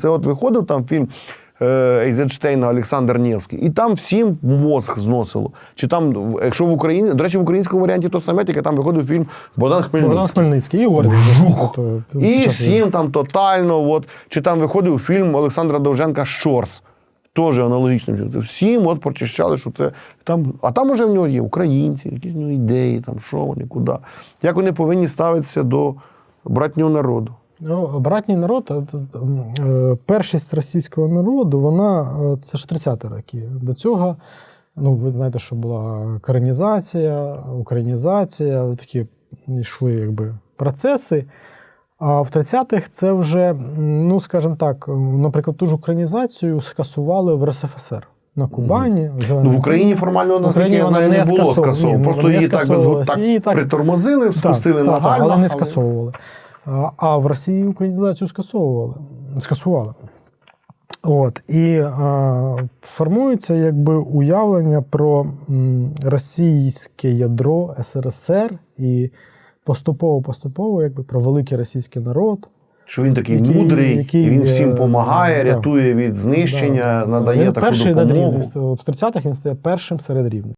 Це от виходив там фільм е, Ейзенштейна Олександр Невський, і там всім мозг зносило. Чи там, якщо в Україні, до речі, в українському варіанті то саме, тільки там виходив фільм Богдан Хмельницький. Богдан Хмельницький і Орден. І всім там тотально, от, чи там виходив фільм Олександра Довженка Щорс. Теж аналогічним. Всім от прочищали, що це там. А там уже в нього є українці, якісь в нього ідеї, там що вони, куди. Як вони повинні ставитися до братнього народу. Ну, братній народ, е, першість російського народу, вона е, це ж 30-ті роки. До цього, ну, ви знаєте, що була коренізація, українізація, такі йшли якби, процеси. А в 30-х це вже, ну, скажімо так, наприклад, ту ж українізацію скасували в РСФСР на Кубані. Ну, в Україні формально, наскільки Україні вона не не було скасовано. Просто не її так, так Її так- притормозили, спустили так, нагально. Так, але не скасовували. А, в Росії українізацію скасовували. Скасували. От. І а, формується якби уявлення про російське ядро СРСР і поступово-поступово якби, про великий російський народ. Що він такий Який- мудрий, який, і він всім е, допомагає, да. рятує від знищення, Да. надає він таку перший допомогу. рівнем. В 30-х він стає першим серед рівних.